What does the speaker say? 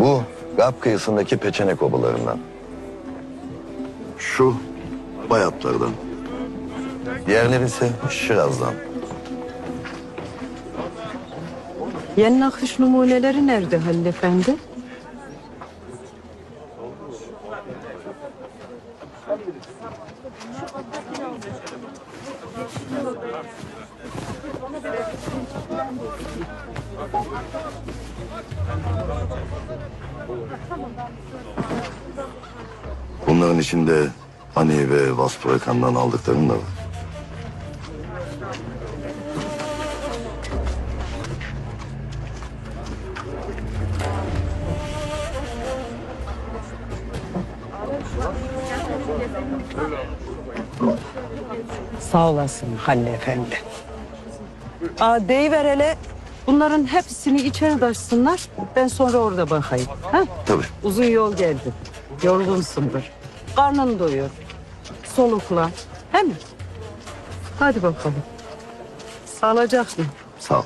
Bu Gap kıyısındaki peçenek obalarından. Şu bayatlardan. Diğerleri ise Şiraz'dan. Yeni nakış numuneleri nerede Halil Efendi? Bunların içinde Ani ve Vaspurakan'dan aldıklarım da var. Sağ olasın Halil Efendi. Aa, deyiver hele bunların hepsini içeri taşsınlar. Ben sonra orada bakayım. Ha? Tabii. Uzun yol geldi. Yorgunsundur. Karnın doyuyor. Solukla. He mi? Hadi bakalım. Sağlıcakla. Sağ ol.